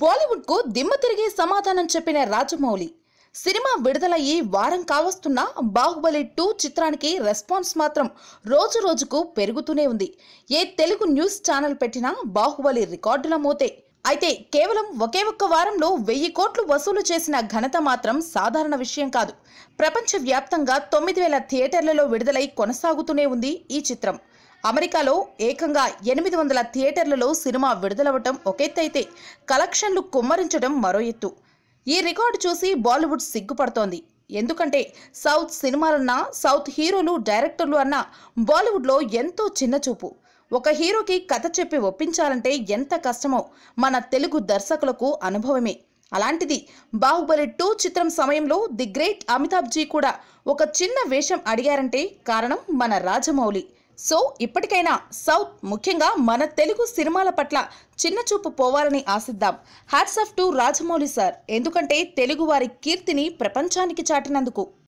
బాలీవుడ్కు దిమ్మ తిరిగి సమాధానం చెప్పిన రాజమౌళి. సినిమా విడుదలయ్యి వారం కావస్తున్న బాహుబలి టూ చిత్రానికి రెస్పాన్స్ మాత్రం రోజు రోజుకు పెరుగుతూనే ఉంది. ఏ తెలుగు న్యూస్ ఛానల్ పెట్టినా బాహుబలి రికార్డుల మోతే. అయితే కేవలం ఒకే ఒక్క వారంలో వెయ్యి కోట్లు వసూలు చేసిన ఘనత మాత్రం సాధారణ విషయం కాదు. ప్రపంచవ్యాప్తంగా తొమ్మిది వేల థియేటర్లలో విడుదలై కొనసాగుతూనే ఉంది ఈ చిత్రం. అమెరికాలో ఏకంగా ఎనిమిది వందల థియేటర్లలో సినిమా విడుదలవ్వటం ఒక కలెక్షన్లు కుమ్మరించడం మరో ఎత్తు. ఈ రికార్డు చూసి బాలీవుడ్ సిగ్గుపడుతోంది. ఎందుకంటే సౌత్ సినిమాలన్నా సౌత్ హీరోలు డైరెక్టర్లు అన్నా బాలీవుడ్లో ఎంతో చిన్న చూపు. ఒక హీరోకి కథ చెప్పి ఒప్పించాలంటే ఎంత కష్టమో మన తెలుగు దర్శకులకు అనుభవమే. అలాంటిది బాహుబలి టూ చిత్రం సమయంలో ది గ్రేట్ అమితాబ్ జీ కూడా ఒక చిన్న వేషం అడిగారంటే కారణం మన రాజమౌళి. సో ఇప్పటికైనా సౌత్ ముఖ్యంగా మన తెలుగు సినిమాల పట్ల చిన్న చూపు పోవాలని ఆశిద్దాం. Hats off to Rajamouli sir. ఎందుకంటే తెలుగు వారి కీర్తిని ప్రపంచానికి చాటినందుకు.